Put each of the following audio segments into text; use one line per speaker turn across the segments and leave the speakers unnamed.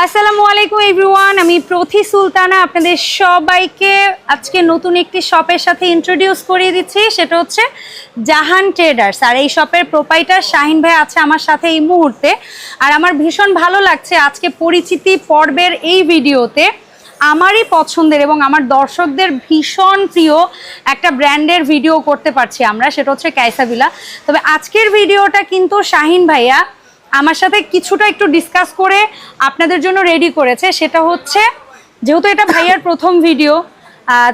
আসসালামু আলাইকুম এভরিওয়ান আমি প্রথি সুলতানা, আপনাদের সবাইকে আজকে নতুন একটি শপের সাথে ইন্ট্রোডিউস করিয়ে দিচ্ছি। সেটা হচ্ছে জাহান ট্রেডার্স আর এই শপের প্রোপাইটার শাহিন ভাই আছে আমার সাথে এই মুহূর্তে। আর আমার ভীষণ ভালো লাগছে আজকে পরিচিতি পর্বের এই ভিডিওতে। আমারই পছন্দের এবং আমার দর্শকদের ভীষণ প্রিয় একটা ব্র্যান্ডের ভিডিও করতে পারছি আমরা, সেটা হচ্ছে ক্যাসাভিলা তবে আজকের ভিডিওটা কিন্তু শাহিন ভাইয়া আমার সাথে কিছুটা একটু ডিসকাস করে আপনাদের জন্য রেডি করেছে। সেটা হচ্ছে যেহেতু এটা ভাইয়ার প্রথম ভিডিও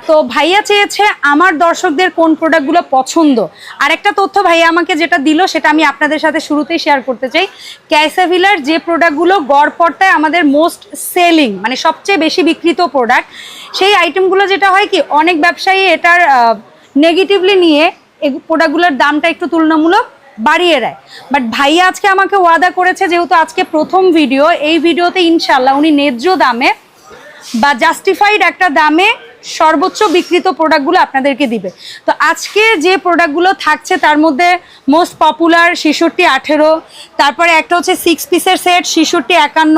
তো ভাইয়া চেয়েছে আমার দর্শকদের কোন প্রোডাক্টগুলো পছন্দ। আর একটা তথ্য ভাইয়া আমাকে যেটা দিল সেটা আমি আপনাদের সাথে শুরুতেই শেয়ার করতে চাই। ক্যাসাভিলার যে প্রোডাক্টগুলো গড় পড়তায় আমাদের মোস্ট সেলিং মানে সবচেয়ে বেশি বিক্রিত প্রোডাক্ট সেই আইটেমগুলো যেটা হয় কি অনেক ব্যবসায়ী এটার নেগেটিভলি নিয়ে এই প্রোডাক্টগুলোর দামটা একটু তুলনামূলক বাড়িয়ে দেয়। বাট ভাইয়া আজকে আমাকে ওয়াদা করেছে যেহেতু আজকে প্রথম ভিডিও এই ভিডিওতে ইনশাল্লাহ উনি ন্যায্য দামে বা জাস্টিফাইড একটা দামে সর্বোচ্চ বিক্রিত প্রোডাক্টগুলো আপনাদেরকে দিবে। তো আজকে যে প্রোডাক্টগুলো থাকছে, তার মধ্যে মোস্ট পপুলার শিশুরটি আঠেরো, তারপরে একটা হচ্ছে সিক্স পিসের সেট শিশুরটি একান্ন,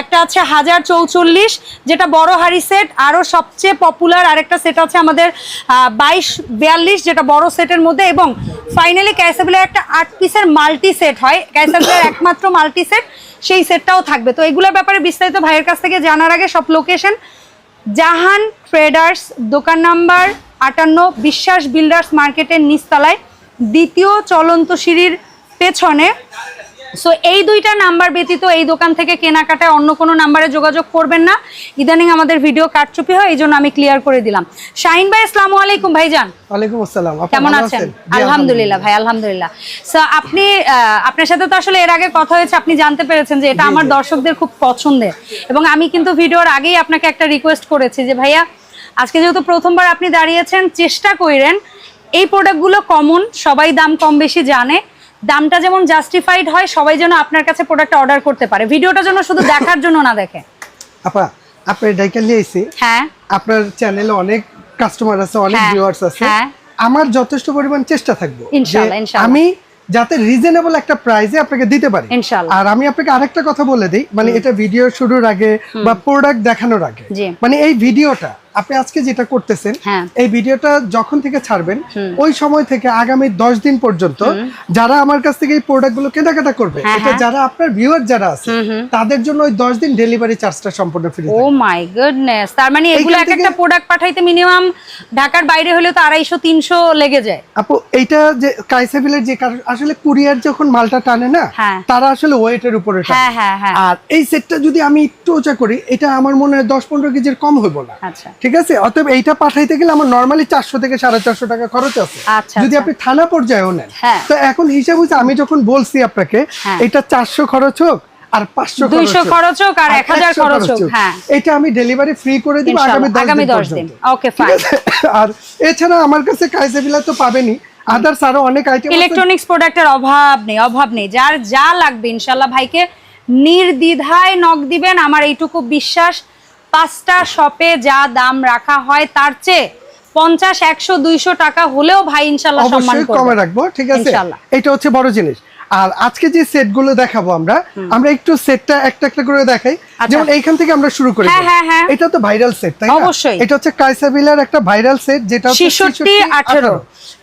একটা আছে হাজার চৌচল্লিশ, যেটা বড় হাড়ি সেট আরও সবচেয়ে পপুলার আরেকটা সেট আছে আমাদের বাইশ, বিয়াল্লিশ, যেটা বড় সেটের মধ্যে, এবং ফাইনালি ক্যাসাবিলার একটা আট পিসের মাল্টি সেট হয়। ক্যাসাবিলার একমাত্র মাল্টি সেট সেই সেটটাও থাকবে। তো এগুলোর ব্যাপারে বিস্তারিত ভাইয়ের কাছ থেকে জানার আগে সব লোকেশন জাহান ট্রেডার্স দোকান নাম্বার আটান্ন বিশ্বাস বিল্ডার্স মার্কেটের নিচতলায় দ্বিতীয় চলন্ত সিঁড়ির পেছনে সো এই দুইটা নাম্বার ব্যতীত এই দোকান থেকে কেনাকাটায় অন্য কোনো নাম্বারে যোগাযোগ করবেন না। ইদানিং আমাদের ভিডিও কাটচুপি হয় এই জন্য আমি ক্লিয়ার করে দিলাম। শাহিন ভাই আসসালামু আলাইকুম ভাইজান।
ওয়ালাইকুম আসসালাম
কেমন আছেন? আলহামদুলিল্লাহ ভাই আলহামদুলিল্লাহ। সো আপনি আপনার সাথে তো আসলে এর আগে কথা হয়েছে আপনি জানতে পেরেছেন যে এটা আমার দর্শকদের খুব পছন্দের। এবং আমি কিন্তু ভিডিওর আগেই আপনাকে একটা রিকোয়েস্ট করেছি যে ভাইয়া আজকে যেহেতু প্রথমবার আপনি দাঁড়িয়েছেন চেষ্টা করেন এই প্রোডাক্টগুলো কমন সবাই দাম কম বেশি জানে দামটা যেমন জাস্টিফাইড হয় সবাই যেন আপনার কাছে প্রোডাক্ট অর্ডার করতে পারে। ভিডিওটা যেন শুধু দেখার জন্য না দেখে।
আপা আপনার ডাইকাল নিয়ে এসেছি
হ্যাঁ।
আপনার চ্যানেলে অনেক কাস্টমার আছে অনেক
হ্যাঁ,
ভিউয়ার্স আছে।
হ্যাঁ।
আমার যথেষ্ট পরিমাণ চেষ্টা থাকবে
ইনশাআল্লাহ, ইনশাআল্লাহ।
আমি যাতে রিজনেবল একটা প্রাইসে আপনাকে দিতে পারি। আর আমি আপনাকে আরেকটা কথা বলে দিই মানে এটা ভিডিও শুরুর আগে বা প্রোডাক্ট দেখানোর আগে। মানে এই ভিডিওটা আপনি আজকে যেটা করতেছেন
হ্যাঁ।
এই ভিডিওটা যখন থেকে ছাড়বেন ওই সময় থেকে আগামী দশ দিন পর্যন্ত যারা আমার কাছ থেকে এই প্রোডাক্টগুলো কেনাকাটা করবে
হ্যাঁ,
এটা
হ্যাঁ।
যারা আপনার ভিউয়ার যারা আছে তাদের জন্য ওই দশ দিন ডেলিভারি চার্জটা সম্পূর্ণ ফ্রি
ও মাই গুডনেস তার মানে এগুলো এক একটা প্রোডাক্ট পাঠাইতে মিনিমাম ঢাকার বাইরে হলেও তো আড়াইশো তিনশো লেগে যায়।
আপু এইটা যে কাইসেভিলের যে আসলে কুরিয়ার যখন মালটা টানে না। তারা আসলে ওয়েটের উপরে। আর এই সেটটা যদি আমি একটু ওচা করি এটা আমার মনে হয় দশ পনেরো কেজির কম হইব না।
আচ্ছা।
ঠিক আছে? অতএব এইটা পাঠাইতে গেলে আমার নর্মালি চারশো থেকে সাড়ে চারশো টাকা খরচ আছে।
আচ্ছা,
যদি
আচ্ছা।
আপনি থানা পর্যায়েও নেন
হ্যাঁ।
তো এখন হিসাব হচ্ছে আমি যখন বলছি আপনাকে
হ্যাঁ।
এটা চারশো খরচ হোক আর পাঁচশো
200 খরচ হোক আর 1000
100
খরচ হোক, হ্যাঁ।
এটা আমি ডেলিভারি ফ্রি করে দিব আগামী দশ দিন।
ওকে ফাইন
আর এছাড়া আমার কাছে কাইসেভিলা তো পাবেনই আদার্স আরও অনেক আইটেম
ইলেকট্রনিক্স প্রোডাক্টের অভাব নেই অভাব নেই। যার যা লাগবে ইনশাল্লাহ ভাইকে নির্দ্বিধায় নক দিবেন। আমার এইটুকু বিশ্বাস। পাঁচটা শপে যা দাম রাখা হয় তার চেয়ে পঞ্চাশ একশো দুইশো টাকা হলেও ভাই ইনশাল্লাহ সম্মান
কমে রাখব ঠিক আছে? এটা হচ্ছে বড় জিনিস। আর আজকে যে সেটগুলো দেখাবো আমরা আমরা একটু সেটটা একটা একটা করে দেখাই।
আচ্ছা।
যেমন এইখান থেকে আমরা শুরু করি
হ্যাঁ, হ্যাঁ, হ্যাঁ।
এটা তো ভাইরাল সেট তাই
অবশ্যই।
এটা হচ্ছে কাইসাবিলার একটা ভাইরাল সেট যেটা হচ্ছে
66,
18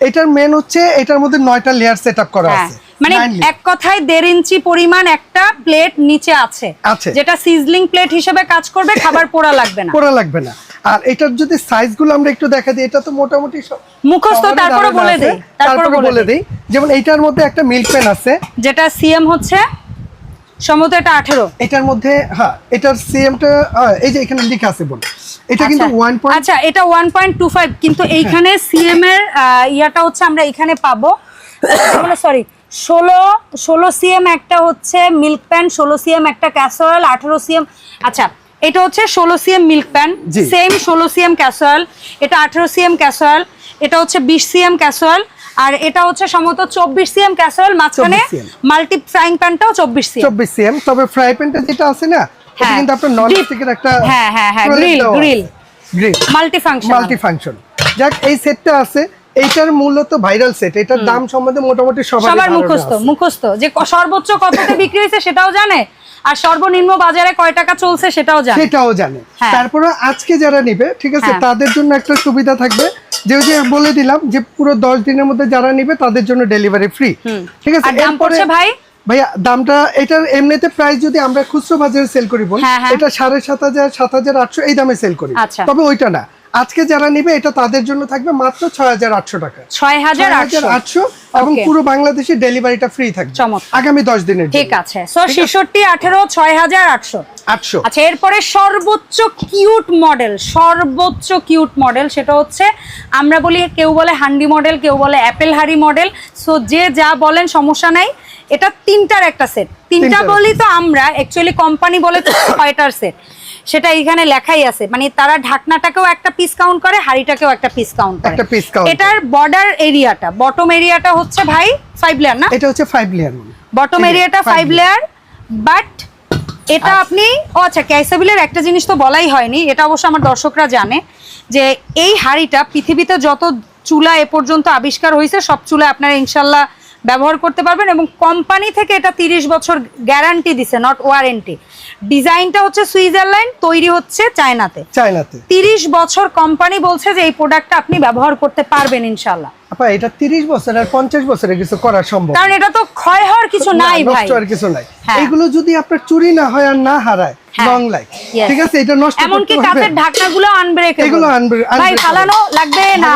এটার মেন হচ্ছে এটার মধ্যে নয়টা লেয়ার সেটআপ করা আছে।
মানে এক কথায় দেড় ইঞ্চি পরিমাণ একটা প্লেট নিচে আছে। যেটা সিজলিং প্লেট হিসেবে কাজ করবে খাবার পোড়া লাগবে না।
পোড়া লাগবে না। আর এটার যদি আমরা একটু দেখা দিই এটা তো মোটামুটি
মুখস্থ তারপরে বলে। দেই তারপরে বলে দেই।
যেমন এইটার মধ্যে একটা মিল্ক পেন আছে।
যেটা সিএম হচ্ছে সম্ভবত এটা আঠেরো।
এটার মধ্যে হ্যাঁ এটার সিএমটা এই যে এখানে লেখা আছে বল। এটা কিন্তু ওয়ান পয়েন্ট
আচ্ছা এটা ওয়ান পয়েন্ট টু ফাইভ কিন্তু এইখানে সিএম এর ইয়াটা হচ্ছে আমরা এখানে পাবো। সরি ষোলো ষোলো সিএম একটা হচ্ছে মিল্ক প্যান ষোলো সিএম একটা ক্যাসোয়েল আঠেরো সিএম আচ্ছা এটা হচ্ছে ষোলো সিএম মিল্ক প্যান। সেম ষোলো সিএম ক্যাসোয়েল এটা আঠেরো সিএম ক্যাসোয়েল এটা হচ্ছে বিশ সিএম ক্যাসোয়েল আর এটা হচ্ছে সম্ভবত চব্বিশ সিএম ক্যাসোয়েল মাঝখানে মাল্টি ফ্রাইং প্যানটাও চব্বিশ সিএম।
চব্বিশ সিএম তবে ফ্রাই প্যানটা যেটা আছে না
হ্যাঁ।
কিন্তু আপনার নন স্টিকের একটা
হ্যাঁ, হ্যাঁ, হ্যাঁ, grill, grill।
Grill
multi function
multi function যাক এই সেটটা আছে। এইটার মূলত ভাইরাল সেট। এটার দাম সম্বন্ধে মোটামুটি সবার
মুখস্থ মুখস্থ। যে সর্বোচ্চ কততে বিক্রি হয়েছে সেটাও জানে আর সর্বনিম্ন বাজারে কয় টাকা চলছে সেটাও জানেন
সেটাও জানে।
হ্যাঁ।
তারপরে আজকে যারা নিবে ঠিক আছে
হ্যাঁ।
তাদের জন্য একটা সুবিধা থাকবে। যে ওই যে বলে দিলাম যে পুরো দশ দিনের মধ্যে যারা নিবে তাদের জন্য ডেলিভারি ফ্রি ঠিক আছে
আর দাম পড়ছে ভাই?
ভাইয়া দামটা এটার এমনিতে প্রাইস যদি আমরা খুচরো বাজারে সেল করি বল
হ্যাঁ।
এটা সাড়ে সাত হাজার সাত হাজার আটশো এই দামে সেল করি।
আচ্ছা।
তবে ওইটা না। আজকে যারা নিবে এটা তাদের জন্য থাকবে মাত্র ছয় হাজার আটশো টাকা।
ছয় হাজার আটশো।
এবং পুরো বাংলাদেশে ডেলিভারিটা ফ্রি থাকবে। আগামী দশ দিনের
ঠিক আছে। ছেষট্টি আঠেরো ছয় হাজার আটশো।
আটশো।
আচ্ছা এরপরে সর্বোচ্চ কিউট মডেল সর্বোচ্চ কিউট মডেল সেটা হচ্ছে আমরা বলি কেউ বলে হান্ডি মডেল কেউ বলে অ্যাপেল হারি মডেল। সো যে যা বলেন সমস্যা নাই। এটা তিনটার একটা সেট তিনটা বলি তো আমরা অ্যাকচুয়ালি কোম্পানি বলে তো ছয়টার সেট সেটা এখানে লেখাই আছে। মানে তারা ঢাকনাটাকেও একটা পিস কাউন্ট করে হাড়িটাকেও একটা পিস কাউন্ট করে।
একটা count করে।
এটার বর্ডার এরিয়াটা বটম এরিয়াটা হচ্ছে ভাই ফাইভ লেয়ার না?
এটা হচ্ছে ফাইভ লেয়ার
বটম এরিয়াটা ফাইভ লেয়ার বাট এটা আপনি ও আচ্ছা ক্যাসাবিলের একটা জিনিস তো বলাই হয়নি এটা অবশ্য আমার দর্শকরা জানে যে এই হাড়িটা পৃথিবীতে যত চুলা এ পর্যন্ত আবিষ্কার হয়েছে সব চুলা আপনারা ইনশাল্লাহ ব্যবহার করতে পারবেন এবং কোম্পানি থেকে এটা তিরিশ বছর গ্যারান্টি দিছে নট ওয়ারেন্টি ডিজাইনটা হচ্ছে সুইজারল্যান্ড তৈরি হচ্ছে চায়নাতে।
চায়নাতে।
তিরিশ বছর কোম্পানি বলছে যে এই প্রোডাক্টটা আপনি ব্যবহার করতে পারবেন ইনশাল্লাহ
আপা এটা তিরিশ বছর আর পঞ্চাশ বছরে কিছু করা সম্ভব?
কারণ এটা তো ক্ষয় হওয়ার কিছু নাই ভাই।
নষ্ট আর কিছু নাই।
হ্যাঁ।
এগুলো যদি আপনার চুরি না হয় আর না হারায়
হ্যাঁ।
লং লাইফ ঠিক আছে? এটা নষ্ট করতে হবে।
কাঁচের ঢাকনাগুলো আনব্রেকেবল
এগুলো unbreak-
ভাই ফালানো লাগবে না।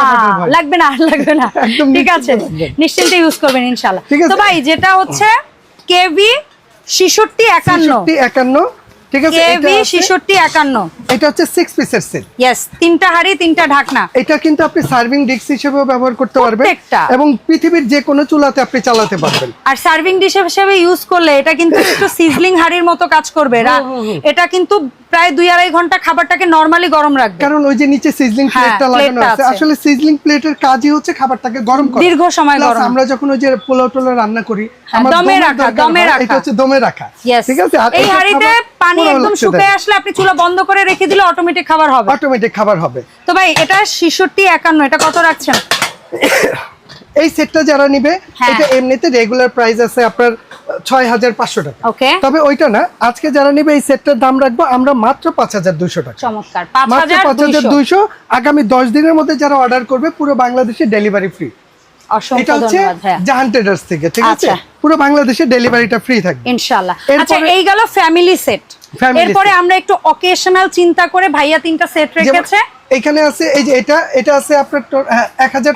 লাগবে না লাগবে না
একদম
ঠিক আছে।
নিশ্চিন্তে
ইউজ করবেন ইনশাআল্লাহ। তো ভাই যেটা হচ্ছে কেভি 66 51
একান্ন। ঠিক আছে এটা
কেভি 66 51
এটা হচ্ছে সিক্স পিসের সেট
ইয়েস তিনটা হাড়ি তিনটা ঢাকনা।
এটা কিন্তু আপনি সার্ভিং ডিশ হিসেবেও ব্যবহার করতে পারবেন। এবং পৃথিবীর যে কোনো চুলাতে আপনি চালাতে পারবেন।
আর সার্ভিং ডিশ হিসেবে ইউজ করলে এটা কিন্তু একটু সিজলিং হাড়ির মতো কাজ করবে। এটা কিন্তু প্রায় দুই আড়াই ঘণ্টা খাবারটাকে নর্মালি গরম রাখবে।
কারণ ওই যে নিচে সিজলিং
হ্যাঁ,
প্লেটটা লাগানো আছে। আসলে সিজলিং প্লেটের কাজই হচ্ছে খাবারটাকে গরম করা।
দীর্ঘ সময় গরম।
আমরা যখন ওই যে পোলাও টোলাও রান্না করি
হ্যাঁ, দমে রাখা, দমে রাখা।
এটা হচ্ছে দমে রাখা। ঠিক আছে?
এই হাড়িতে পানি একদম শুকিয়ে আসলে। আপনি চুলা বন্ধ করে রেখে দিলে অটোমেটিক খাবার হবে।
অটোমেটিক খাবার হবে।
তো ভাই এটা 66 51 এটা কত রাখছেন?
এই সেটটা যারা নিবে
হ্যাঁ।
এটা এমনিতে রেগুলার প্রাইস আছে আপনার ছয় হাজার পাঁচশো টাকা। তবে ওইটা না আজকে যারা নিবে এই সেটটার দাম রাখব আমরা মাত্র পাঁচ হাজার দুইশো টাকা।
চমৎকার
মাত্র পাঁচ হাজার দুইশো আগামী দশ দিনের মধ্যে যারা অর্ডার করবে পুরো বাংলাদেশে ডেলিভারি ফ্রি এটা হচ্ছে জাহান ট্রেডার্স থেকে ঠিক আছে?
আচ্ছা।
পুরো বাংলাদেশে ডেলিভারিটা ফ্রি থাকবে।
ইনশাআল্লাহ। আচ্ছা এই গেল ফ্যামিলি সেট এরপরে আমরা একটু অকেশনাল চিন্তা করে ভাইয়া তিনটা সেট রেখেছে।
এখানে আছে এই যে এটা এটা আছে আপনার এক হাজার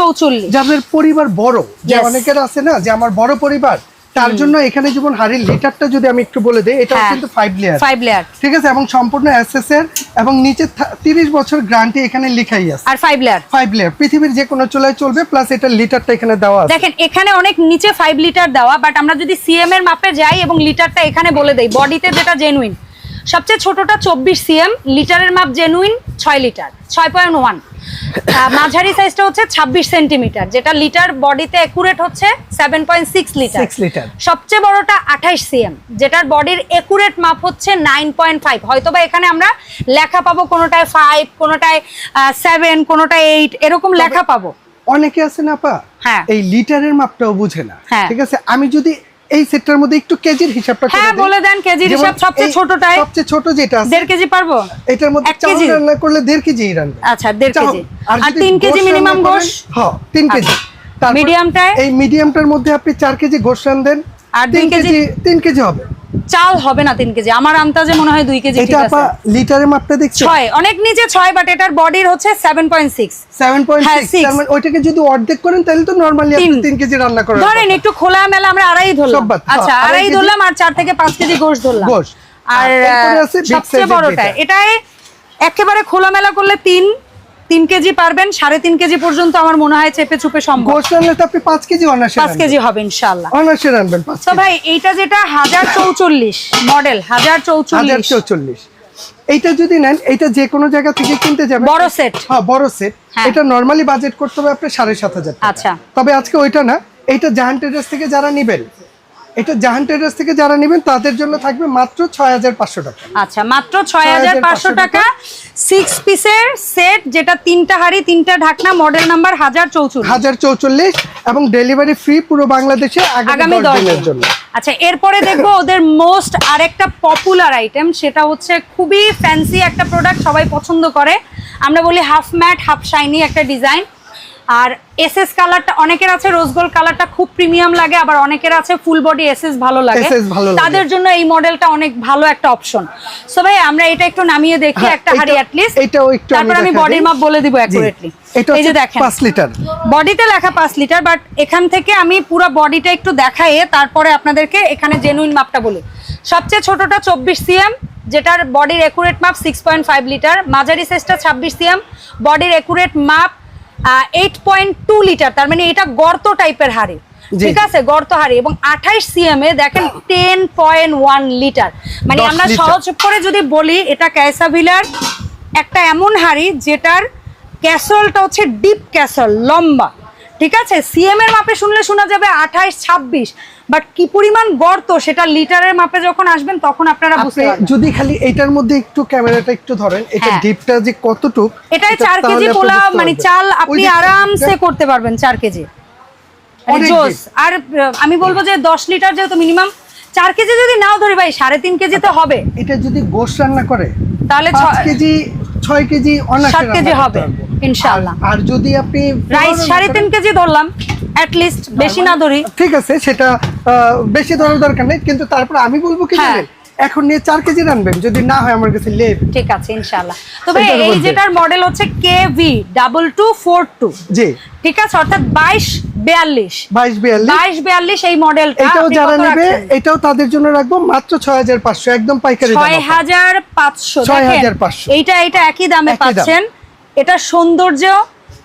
চৌচল্লিশ।
যাদের পরিবার বড় যে অনেকের আছে না যে আমার বড় পরিবার তার জন্য এখানে যেমন হাড়ির লিটারটা যদি আমি একটু বলে দিই এটা
হ্যাঁ।
কিন্তু ফাইভ লেয়ার
ফাইভ লেয়ার
ঠিক আছে? এবং সম্পূর্ণ এসএস এর এবং নিচে তিরিশ বছর গ্যারান্টি এখানে লেখাই আছে।
আর ফাইভ লেয়ার
ফাইভ লেয়ার পৃথিবীর যে কোনো চুলায় চলবে প্লাস এটা লিটারটা এখানে দেওয়া আছে।
দেখেন এখানে অনেক নিচে ফাইভ লিটার দেওয়া বাট আমরা যদি সিএম এর মাপে যাই এবং লিটারটা এখানে বলে দেই বডিতে যেটা জেনুইন সবচেয়ে ছোটটা চব্বিশ সিএম লিটারের মাপ জেনুইন ছয় লিটার ছয় পয়েন্ট ওয়ান মাঝারি সাইজটা হচ্ছে ছাব্বিশ সেন্টিমিটার যেটা লিটার বডিতে একুরেট হচ্ছে seven point six litre
six litre
সবচেয়ে বড়টা আঠাইশ সিএম যেটার বডির একুরেট মাপ হচ্ছে নাইন পয়েন্ট ফাইভ হয়তো বা এখানে আমরা লেখা পাবো কোনোটায় ফাইভ কোনোটায় সেভেন কোনোটায় এইট এরকম লেখা পাবো।
অনেকে আছে না পা
হ্যাঁ।
এই লিটারের মাপটাও বুঝে না।
হ্যাঁ।
ঠিক আছে? আমি যদি এই সেটটার মধ্যে একটু কেজির হিসাবটা করে
হ্যাঁ, বলে দেন কেজির হিসাব, সবচেয়ে ছোটটাই
সবচেয়ে ছোট যেটা আছে
1.5 কেজি পারব
এটার মধ্যে
চাল?
রান্না করলে 1.5 কেজি রান্না
আচ্ছা দেড়
চাউল।
কেজি আর
যদি
তিন কেজি মিনিমাম
রান্না
গোশ
হ্যাঁ 3 কেজি তারপর
মিডিয়ামটায়?
এই মিডিয়ামটার মধ্যে আপনি 4 কেজি গোশ রান্ধেন
আর 3 কেজি?
কেজি তিন কেজি হবে
চাল হবে না তিন কেজি। আমার আন্দাজে মনে হয় দুই কেজি
এটা আপা লিটারের মাপটা দেখছেন?
ছয়। অনেক নিচে ছয় বাট এটার বডির হচ্ছে seven point six
seven point. মানে ওইটাকে যদি অর্ধেক করেন তাহলে তো নর্মালি আপনি
তিন।
কেজি রান্না করেন
ধরেন একটু খোলা মেলা আমরা আড়াই ধরলাম।
হ্যাঁ,
আচ্ছা
আড়াই
ধরলাম আর চার থেকে পাঁচ কেজি গোশ ধরলাম।
গোশ।
আর সবচেয়ে বড়টা। এটাই একেবারে খোলা মেলা করলে তিন তিন কেজি পারবেন সাড়ে তিন কেজি পর্যন্ত আমার মনে হয় চেপে চুপে সম্ভব।
আপনি পাঁচ কেজি অনার্সে
পাঁচ কেজি হবে ইনশাল্লাহ
অনার্সে রানবেন
তো ভাই এইটা যেটা হাজার চৌচল্লিশ মডেল হাজার চৌচল্লিশ।
চৌচল্লিশ। এইটা যদি নেন এটা যে কোনো জায়গা থেকে কিনতে যাবেন।
বড় set।
হ্যাঁ বড় সেট
হ্যাঁ।
এটা নরমালি বাজেট করতে হবে আপনার সাড়ে সাত হাজার
আচ্ছা।
তবে আজকে ওইটা না এটা জাহান ট্রেডার্স থেকে যারা নেবেন এটা জাহান ট্রেডার্স থেকে যারা নেবেন তাদের জন্য থাকবে মাত্র ছয় হাজার পাঁচশো টাকা।
আচ্ছা মাত্র ছয় হাজার পাঁচশো
6,500
টাকা। সিক্স পিসের সেট যেটা তিনটা হাড়ি তিনটা ঢাকনা মডেল নাম্বার হাজার চৌচল্লিশ।
হাজার চৌচল্লিশ এবং ডেলিভারি ফ্রি পুরো বাংলাদেশে
আগামী
আগামী
দশ
দশ দিনের জন্য।
আচ্ছা এরপরে দেখব ওদের মোস্ট আরেকটা পপুলার আইটেম সেটা হচ্ছে খুবই ফ্যান্সি একটা প্রোডাক্ট সবাই পছন্দ করে। আমরা বলি হাফ ম্যাট হাফ শাইনি একটা ডিজাইন আর এসএস কালারটা অনেকের আছে রোজ গোল্ড কালারটা খুব প্রিমিয়াম লাগে আবার অনেকের আছে ফুল বডি এসএস ভালো লাগে।
SS ভালো লাগে।
তাদের জন্য এই মডেলটা অনেক ভালো একটা অপশন সো ভাই আমরা এটা একটু নামিয়ে দেখি
হ্যাঁ,
একটা হাড়ি
এটা-
অ্যাটলিস্ট
এটাও একটু
তারপর আমি
দেখাই
বডির মাপ বলে দিব অ্যাকুরেটলি এই যে দেখেন।
পাঁচ লিটার
বডিতে লেখা পাঁচ লিটার বাট এখান থেকে আমি পুরো বডিটা একটু দেখাইয়ে তারপরে আপনাদেরকে এখানে জেনুইন মাপটা বলি। সবচেয়ে ছোটটা চব্বিশ সিএম যেটার বডির একুরেট মাপ সিক্স পয়েন্ট ফাইভ লিটার মাঝারি সাইজটা ছাব্বিশ সিএম বডির একুরেট মাপ এইট পয়েন্ট টু লিটার তার মানে এটা গর্ত টাইপের হাড়ি। ঠিক আছে? গর্ত হাড়ি এবং আঠাইশ সিএম এ দেখেন টেন পয়েন্ট ওয়ান লিটার মানে আমরা। সহজ করে যদি বলি এটা ক্যাসাভিলার একটা এমন হাড়ি যেটার ক্যাসলটা হচ্ছে ডিপ ক্যাসল লম্বা। ঠিক আছে? সিএম এর মাপে শুনলে শোনা যাবে আঠাইশ ছাব্বিশ। বাট কি পরিমাণ গর্ত সেটা লিটারের মাপে যখন আসবেন তখন আপনারা বুঝতে
যদি খালি এটার মধ্যে একটু ক্যামেরাটা একটু ধরেন এটা
হ্যাঁ।
ডিপটা যে কতটুক
এটাই
এটা
চার কেজি পোলা মানে চাল আপনি আরামসে করতে পারবেন চার কেজি। মানে আর আমি বলব যে দশ লিটার যেহেতু মিনিমাম চার কেজি যদি নাও ধরি ভাই সাড়ে তিন কেজি তো হবে।
এটা যদি গোশ রান্না করে
তাহলে
কেজি ছয় কেজি
কেজি হবে।
আর- যদি আপনি
রাইস সাড়ে তিন কেজি ধরলাম লিস্ট বেশি না ধরি।
ঠিক আছে সেটা বেশি ধরার দরকার নেই কিন্তু তারপর আমি বলব কি
হ্যাঁ।
এখন নিয়ে চার কেজি রানবেন যদি না হয় আমার কাছে লেভ
ঠিক আছে ইনশাআল্লাহ। তবে এই যেটার মডেল হচ্ছে K V double two four two
G.
ঠিক আছে অর্থাৎ বাইশ বিয়াল্লিশ
বাইশ বিয়াল্লিশ।
বাইশ বিয়াল্লিশ এই মডেলটা
এটাও যারা নেবে এটাও তাদের জন্য রাখব মাত্র ছয় হাজার পাঁচশো একদম পাইকারি দাম
ছয়
offer।
হাজার পাঁচশো।
6,500
এইটা এটা একই দামে। পাচ্ছেন। এটা সৌন্দর্য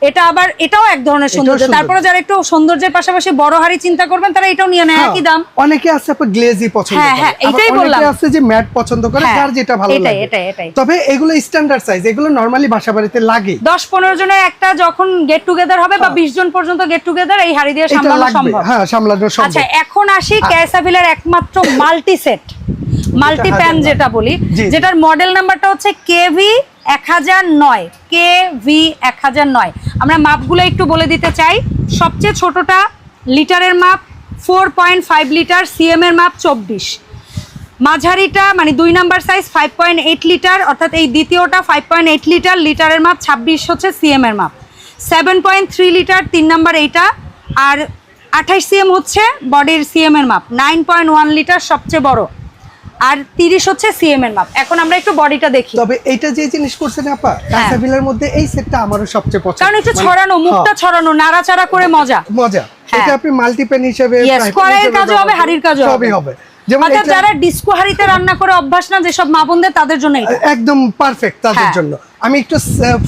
এটা আবার এটাও এক ধরনের সৌন্দর্য। তারপরে যারা একটু সৌন্দর্যের পাশাপাশি বড় হাড়ি চিন্তা করবেন তারা এটাও নিয়ে নেয়।
হ্যাঁ,
একই দাম।
অনেকে আছে আপনার গ্লেজি পছন্দ
হ্যাঁ,
করে।
হ্যাঁ, এটাই
অনেকে
বললাম।
আছে যে ম্যাট পছন্দ করে
হ্যাঁ,
যার যেটা ভালো লাগে।
এটাই, এটাই।
তবে এগুলো স্ট্যান্ডার্ড সাইজ এগুলো নরমালি বাসা বাড়িতে লাগে।
দশ পনেরো জনের একটা যখন গেট টুগেদার হবে বা বিশ জন পর্যন্ত গেট টুগেদার এই হাড়ি দিয়ে সামলানো সম্ভব।
হ্যাঁ সামলানো সম্ভব।
আচ্ছা এখন আসি ক্যাসাভিলার একমাত্র মাল্টি সেট মাল্টি প্যান যেটা বলি। যেটার মডেল নাম্বারটা হচ্ছে কেভি এক হাজার নয় কে ভি এক হাজার নয়। আমরা মাপগুলো একটু বলে দিতে চাই। সবচেয়ে ছোটটা লিটারের মাপ four point five litre CM এর মাপ চব্বিশ। মাঝারিটা মানে দুই number size five point eight litre অর্থাৎ এই দ্বিতীয়টা ফাইভ পয়েন্ট এইট লিটার লিটারের মাপ ছাব্বিশ হচ্ছে সিএম এর মাপ। সেভেন পয়েন্ট থ্রি লিটার তিন নাম্বার এইটা আর আঠাশ সিএম হচ্ছে বডির সিএম এর মাপ। নাইন পয়েন্ট ওয়ান লিটার সবচেয়ে বড়। আর তিরিশ হচ্ছে সিএম এর মাপ। এখন আমরা একটু বডিটা দেখি।
তবে এটা যে জিনিস করছেন আপা কাঁচাবিলের মধ্যে এই সেটটা আমারও সবচেয়ে পছন্দ।
কারণ একটু
মানে-
ছড়ানো মুখটা
হ্যাঁ,
ছড়ানো নাড়াচাড়া করে মজা।
মজা।
হ্যাঁ।
এটা আপনি মাল্টিপেন হিসেবে
কড়াইয়ের কাজও হবে,
ব্যবহার
কাজও
সবই
হবে।
হবে।
অর্থাৎ যারা ডিস্কো হাড়িতে রান্না করে অভ্যাস না যেসব মা বোনদের তাদের জন্য
একদম পারফেক্ট তাদের
হ্যাঁ।
জন্য। আমি একটু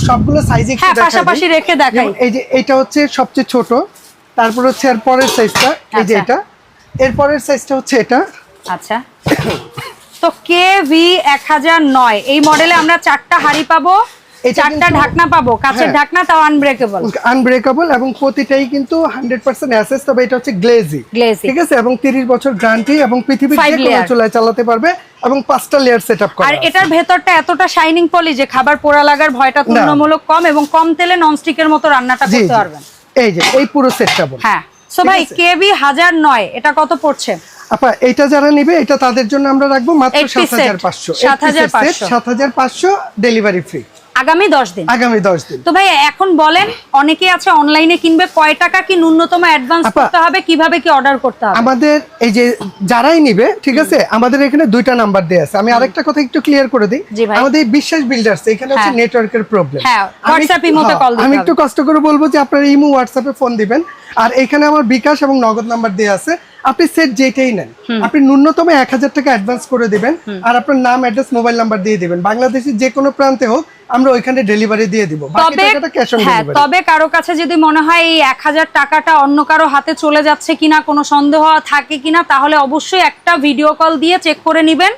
সবগুলো সাইজে
হ্যাঁ, পাশাপাশি রেখে দেখাই।
এই যে এটা হচ্ছে সবচেয়ে ছোট। তারপর হচ্ছে এর পরের সাইজটা এই যে
আচ্ছা।
এটা। এর পরের সাইজটা হচ্ছে এটা।
আচ্ছা। তো কে ভি এক হাজার নয় এই মডেলে আমরা চারটা হাড়ি পাবো চারটা ঢাকনা পাবো। কাছের
হ্যাঁ।
ঢাকনা তাও আনব্রেকেবল
আনব্রেকেবল এবং প্রতিটাই কিন্তু হান্ড্রেড পার্সেন্ট অ্যাসেস তবে এটা হচ্ছে গ্লেজি ঠিক আছে? এবং তিরিশ বছর গ্যারান্টি এবং পৃথিবীর যে কোনো চুলায় চালাতে পারবে এবং পাঁচটা লেয়ার করা
আর এটার ভেতরটা এতটা শাইনিং পলি যে খাবার পোড়া লাগার ভয়টা তুলনামূলক কম এবং কম তেলে ননস্টিকের মতো রান্নাটা করতে পারবেন।
এই যে এই পুরো সেটটা বল
হ্যাঁ। সো ভাই হাজার নয় এটা কত পড়ছে?
আপা এটা যারা নিবে এটা তাদের জন্য আমরা রাখব মাত্র সাত হাজার পাঁচশো।
7,500
সাত হাজার পাঁচশো। ডেলিভারি ফ্রি
আগামী দশ দিন।
আগামী দশ দিন।
তো ভাই এখন বলেন অনেকেই আছে অনলাইনে কিনবে কয় টাকা কি ন্যূনতম অ্যাডভান্স করতে হবে কীভাবে কি অর্ডার করতে হবে?
আমাদের এই যে যারাই নিবে ঠিক আছে আমাদের এখানে দুইটা নাম্বার দেয়া আছে। আমি আরেকটা কথা একটু ক্লিয়ার করে দিই। আমাদের বিশ্বাস বিল্ডার্স এখানে হচ্ছে
হ্যাঁ।
নেটওয়ার্কের প্রবলেম
হ্যাঁ, WhatsApp, ইমোতে call দিতে
আমি একটু কষ্ট করে বলব যে আপনারা ইমো হোয়াটসঅ্যাপে ফোন দিবেন। আর এখানে আমার বিকাশ এবং নগদ নাম্বার দেয়া আছে। আপনি সেট যেটাই নেন আপনি ন্যূনতম এক হাজার টাকা অ্যাডভান্স করে দেবেন আর আপনার নাম অ্যাড্রেস মোবাইল নাম্বার দিয়ে দেবেন। বাংলাদেশের যে কোনো প্রান্তে হোক আমরা ওইখানে ডেলিভারি দিয়ে দিব।
তবে হ্যাঁ তবে কারও কাছে যদি মনে হয় এই এক হাজার টাকাটা অন্য কারও হাতে চলে যাচ্ছে কিনা কোনো সন্দেহ থাকে কিনা তাহলে অবশ্যই একটা ভিডিও কল দিয়ে চেক করে নেবেন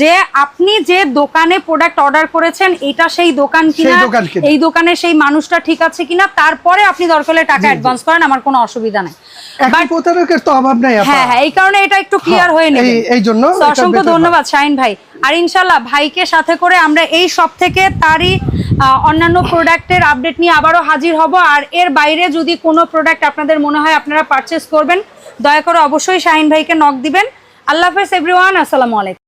যে আপনি যে দোকানে প্রোডাক্ট অর্ডার করেছেন এটা সেই দোকান কিনা
দোকান।
এই দোকানের সেই মানুষটা ঠিক আছে কিনা তারপরে আপনি দরকার হলে টাকা অ্যাডভান্স করেন আমার কোনো অসুবিধা নাই।
প্রতারকের তো অভাব নাই
হ্যাঁ হ্যাঁ এই কারণে এটা একটু ক্লিয়ার হয়ে নেবে।
এই- এই জন্য
অসংখ্য ধন্যবাদ শাহিন ভাই। আর ইনশাল্লাহ ভাইকে সাথে করে আমরা এই সব থেকে তারই অন্যান্য প্রোডাক্টের আপডেট নিয়ে আবারও হাজির হব। আর এর বাইরে যদি কোনো প্রোডাক্ট আপনাদের মনে হয় আপনারা পারচেস করবেন দয়া করে অবশ্যই শাহিন ভাইকে নক দিবেন। আল্লাহ হাফেজ এভরিওয়ান আসসালামু আলাইকুম।